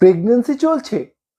Pregnancy চলছে,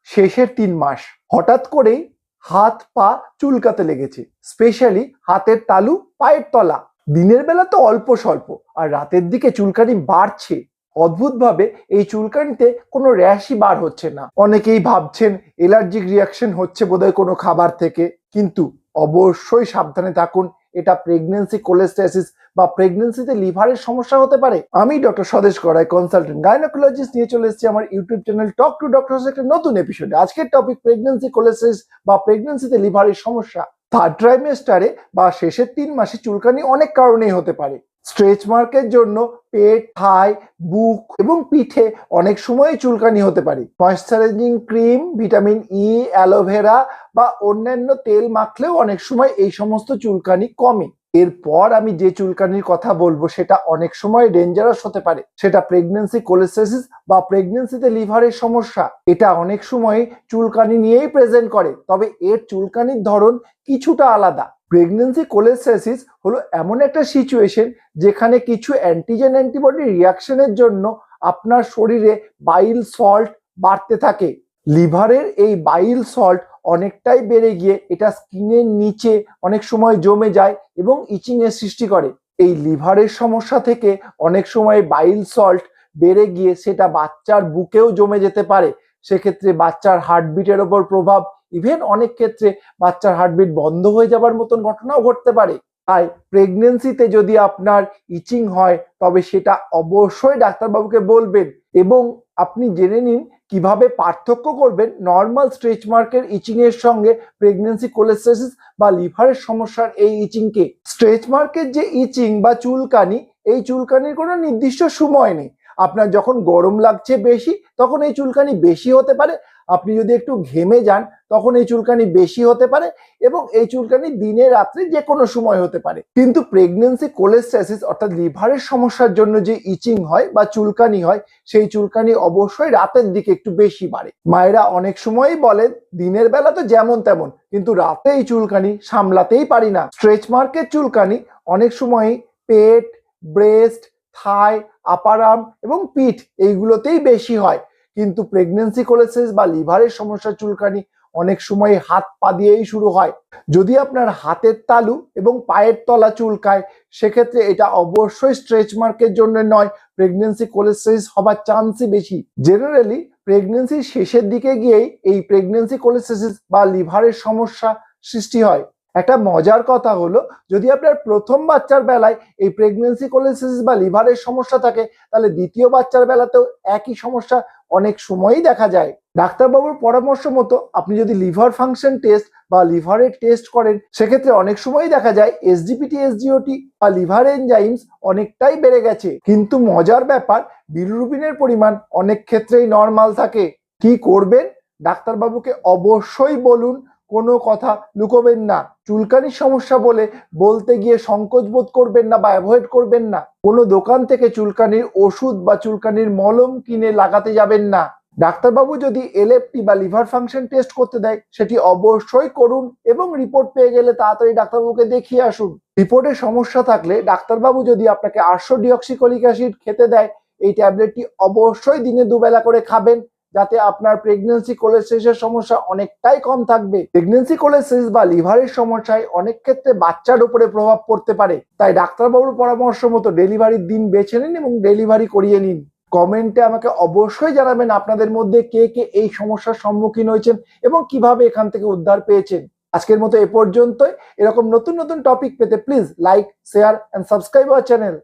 শেষের তিন মাস। হঠাৎ করেই হাত পা চুলকাতে লেগেছে স্পেশালি হাতের তালু, পায়ের তলা। দিনের বেলা তো অল্প স্বল্প, আর রাতের দিকে চুলকানি বাড়ছে। অদ্ভুতভাবে এই চুলকানিতে কোনো র্যাশই বার হচ্ছে না। অনেকেই ভাবছেন এলার্জিক রিয়াকশন হচ্ছে বোধহয় কোনো খাবার থেকে, কিন্তু অবশ্যই সাবধানে থাকুন, এটা প্রেগনেন্সি কোলেস্টাসিস বা প্রেগনেন্সিতে লিভারের সমস্যা হতে পারে, আমি ডক্টর স্বদেশ করাই কনসালটেন্ট গাইনোকোলজিস্ট নিয়ে চলে এসেছি আমার YouTube channel talk to doctor একটা নতুন এপিসোডে আজকের টপিক প্রেগনেন্সি কোলেসিস বা প্রেগনেন্সিতে লিভারের সমস্যা। থার্ড ট্রাইমেস্টারে বা শেষের তিন মাসে চুলকানি অনেক কারণেই হতে পারে। স্ট্রেচ মার্কের জন্য পেট থাই বুক এবং পিঠে অনেক সময় চুলকানি হতে পারে। Moisturising cream vitamin E aloe vera বা অন্যান্য তেল মাখলেও অনেক সময় এই সমস্ত চুলকানি কমে। এরপর আমি যে চুলকানির কথা বলব, সেটা অনেক সময় ডেঞ্জারাস হতে পারে। সেটা প্রেগনেন্সি কোলেস্টেসিস বা প্রেগনেন্সিতে লিভারের সমস্যা। এটা অনেক সময় চুলকানি নিয়েই প্রেজেন্ট করে। তবে এর চুলকানির ধরন কিছুটা আলাদা। প্রেগনেন্সি কোলেস্টেসিস হলো এমন একটা সিচুয়েশন যেখানে কিছু অ্যান্টিজেন অ্যান্টিবডি রিয়াকশনের জন্য আপনার শরীরে বাইল সল্ট বাড়তে থাকে। লিভারের এই বাইল সল্ট অনেকটাই বেড়ে গিয়ে এটা স্কিনের নিচে অনেক সময় জমে যায় এবং ইচিং এর সৃষ্টি করে। এই লিভারের সমস্যা থেকে অনেক সময় বাইল সল্ট বেড়ে গিয়ে সেটা বাচ্চার বুকেও জমে যেতে পারে। সেক্ষেত্রে বাচ্চার হার্টবিটের ওপর প্রভাব। ইভেন অনেক ক্ষেত্রে বাচ্চার হার্টবিট বন্ধ হয়ে যাবার মতন ঘটনাও ঘটতে পারে। তাই প্রেগনেন্সিতে যদি আপনার ইচিং হয়, তবে সেটা অবশ্যই ডাক্তারবাবুকে বলবেন এবং আপনি জেনে নিন কীভাবে পার্থক্য করবেন নর্মাল স্ট্রেচ মার্কের ইচিং এর সঙ্গে প্রেগনেন্সি কোলেস্টেসিস বা লিভারের সমস্যার এই ইচিংকে স্ট্রেচ মার্কের যে ইচিং বা চুলকানি, এই চুলকানির কোনো নির্দিষ্ট সময় নেই। আপনার যখন গরম লাগছে বেশি, তখন এই চুলকানি বেশি হতে পারে। আপনি যদি একটু ঘেমে যান তখন এই চুলকানি বেশি হতে পারে এবং এই চুলকানি দিনে রাত্রে যে কোনো সময় হতে পারে। কিন্তু প্রেগনেন্সি কোলেস্ট্যাসিস অর্থাৎ লিভারের সমস্যার জন্য যে ইচিং হয় বা চুলকানি হয়, সেই চুলকানি অবশ্যই রাতের দিকে একটু বেশি বাড়ে। মায়েরা অনেক সময়ই বলেন, দিনের বেলা তো যেমন তেমন, কিন্তু রাতে এই চুলকানি সামলাতেই পারি না। স্ট্রেচ মার্কের চুলকানি অনেক সময়ই পেট ব্রেস্ট থাই আপার আর্ম এবং পিঠ এইগুলোতেই বেশি হয়। কিন্তু প্রেগনেন্সি কোলেসিস বা লিভারের সমস্যা চুলকানি অনেক সময় হাত পা দিয়েই শুরু হয়। যদি আপনার হাতের তালু এবং পায়ের তলা চুলকায়, সেক্ষেত্রে এটা অবশ্যই স্ট্রেচ মার্কের জন্য নয়। প্রেগনেন্সি কোলেস্ট্রেস হবার চান্সই বেশি। জেনারেলি প্রেগনেন্সির শেষের দিকে গিয়েই এই প্রেগনেন্সি কোলেস্ট্রেসিস বা লিভারের সমস্যা সৃষ্টি হয়। একটা মজার কথা হলো, যদি আপনার প্রথম বাচ্চার বেলায় এই প্রেগনেন্সি কোলেস্ট্রেসিস বা লিভারের সমস্যা থাকে, তাহলে দ্বিতীয় বাচ্চার বেলাতেও একই সমস্যা অনেক সময়ই দেখা যায়। ডাক্তারবাবুর পরামর্শ মতো আপনি যদি লিভার ফাংশন টেস্ট বা লিভারের টেস্ট করেন, সেক্ষেত্রে অনেক সময়ই দেখা যায় এসডিপিটি এসডিওটি বা লিভার এনজাইমস অনেকটাই বেড়ে গেছে। কিন্তু মজার ব্যাপার, বিলুরুবিনের পরিমাণ অনেক ক্ষেত্রেই নর্মাল থাকে। কি করবেন? ডাক্তারবাবুকে অবশ্যই বলুন কোনো কথা লুকোবেন না। চুলকানির সমস্যা বলে বলতে গিয়ে সংকোচ বোধ করবেন না বা অ্যাভয়েড করবেন না। কোনো দোকান থেকে চুলকানির ওষুধ বা চুলকানির মলম কিনে লাগাতে যাবেন না। ডাক্তারবাবু যদি এলএফটি বা লিভার ফাংশন টেস্ট করতে দেয়, সেটি অবশ্যই করুন এবং রিপোর্ট পেয়ে গেলে তাড়াতাড়ি ডাক্তারবাবুকে দেখিয়ে আসুন। রিপোর্টের সমস্যা থাকলে ডাক্তারবাবু যদি আপনাকে আটশো ডিঅক্সিকলিক অ্যাসিড খেতে দেয়, এই ট্যাবলেটটি অবশ্যই দিনে দুবেলা করে খাবেন। যাতে আপনার প্রেগনেন্সি কোলেস্ট্রেসের সমস্যা অনেকটাই কম থাকবে। প্রেগনেন্সি কোলেস্ট্রেস বা লিভারের সমস্যায় অনেক ক্ষেত্রে বাচ্চার উপরে প্রভাব পড়তে পারে। তাই ডাক্তারবাবুর পরামর্শ মতো ডেলিভারির দিন বেছে নিন এবং ডেলিভারি করিয়ে নিন। কমেন্টে আমাকে অবশ্যই জানাবেন আপনাদের মধ্যে কে কে এই সমস্যার সম্মুখীন হয়েছেন এবং কীভাবে এখান থেকে উদ্ধার পেয়েছেন। আজকের মতো এ পর্যন্তই। এরকম নতুন নতুন টপিক পেতে please like share and subscribe our channel